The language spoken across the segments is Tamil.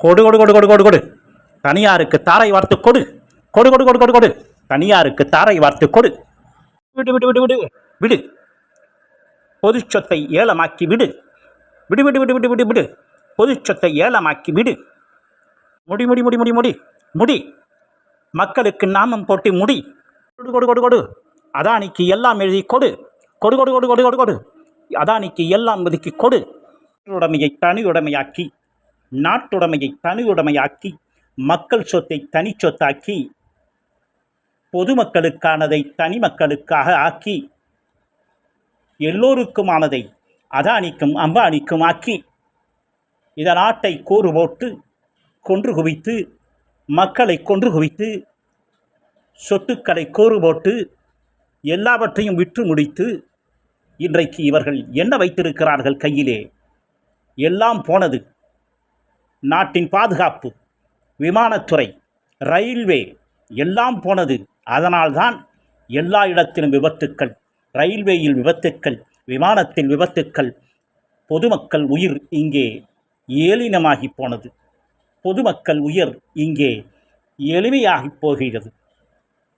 கொடு கொடு கொடு கொடு கொடு கொடு தனியாருக்கு தாரை வார்த்து கொடு கொடு கொடு கொடு கொடு கொடு தனியாருக்கு தாரை வார்த்து கொடு விடு விடு விடு விடு விடு பொதுச் சொத்தை ஏலமாக்கி விடு விடு விடு விடு விடு விடு விடு பொதுச் சொத்தை ஏலமாக்கி விடு முடி முடி முடி முடி முடி முடி மக்களுக்கு நாமம் போட்டு முடி கொடு கொடு கொடு கொடு அதானிக்கு எல்லாம் எழுதி கொடு கொடு கொடு கொடு கொடு கொடு கொடு அதானிக்கு எல்லாம் ஒதுக்கி கொடு உடைமையை உடமையாக்கி நாட்டுடைமையை தனியுடைமையாக்கி மக்கள் சொத்தை தனி சொத்தாக்கி பொதுமக்களுக்கானதை தனி மக்களுக்காக ஆக்கி எல்லோருக்குமானதை அதானிக்கும் அம்பானிக்கும் ஆக்கி இந்த நாட்டை கூறு போட்டு கொன்று குவித்து மக்களை கொன்று குவித்து சொத்துக்களை கூறு போட்டு எல்லாவற்றையும் விற்று முடித்து இன்றைக்கு இவர்கள் என்ன வைத்திருக்கிறார்கள் கையிலே? எல்லாம் போனது. நாட்டின் பாதுகாப்பு விமானத்துறை ரயில்வே எல்லாம் போனது. அதனால்தான் எல்லா இடத்திலும் விபத்துக்கள் ரயில்வேயில் விபத்துக்கள் விமானத்தில் விபத்துக்கள் பொதுமக்கள் உயிர் இங்கே ஏளினமாகி போனது. பொதுமக்கள் உயிர் இங்கே எளிமையாகி போகிறது.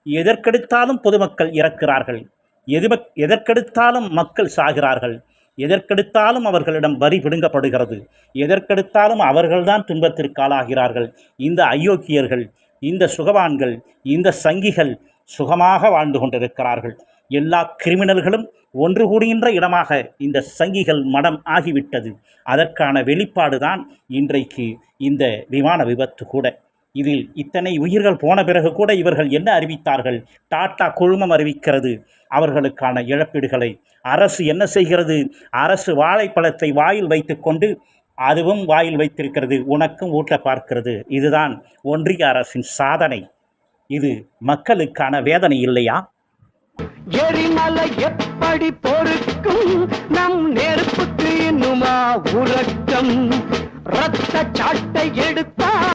எதற்கெடுத்தாலும் பொதுமக்கள் இறக்கிறார்கள். எது எதற்கெடுத்தாலும் மக்கள் சாகிறார்கள். எதற்கெடுத்தாலும் அவர்களிடம் வரி பிடுங்கப்படுகிறது எதற்கெடுத்தாலும் அவர்கள்தான் துன்பத்திற்கு ஆளாகிறார்கள். இந்த அயோக்கியர்கள் இந்த சுகவான்கள் இந்த சங்கிகள் சுகமாக வாழ்ந்து கொண்டிருக்கிறார்கள். எல்லா கிரிமினல்களும் ஒன்று கூடுகின்ற இடமாக இந்த சங்கிகள் மடம் ஆகிவிட்டது. அதற்கான வெளிப்பாடுதான் இன்றைக்கு இந்த விமான விபத்து கூட. இதில் இத்தனை உயிர்கள் போன பிறகு கூட இவர்கள் என்ன அறிவித்தார்கள்? டாட்டா குழுமம் அறிவிக்கிறது. அவர்களுக்கான இழப்பீடுகளை. அரசு என்ன செய்கிறது? அரசு வாழைப்பழத்தை வாயில் வைத்துக்கொண்டு அதுவும் வாயில் வைத்திருக்கிறது. உனக்கும் ஊட்ட பார்க்கிறது. இதுதான் ஒன்றிய அரசின் சாதனை. இது மக்களுக்கான வேதனை இல்லையா? எரிமலை எப்படி பொறுக்கும்? நம் நெருப்புக்கு இன்னுமா உறக்கம்? ரத்த சாட்டை எடுத்தா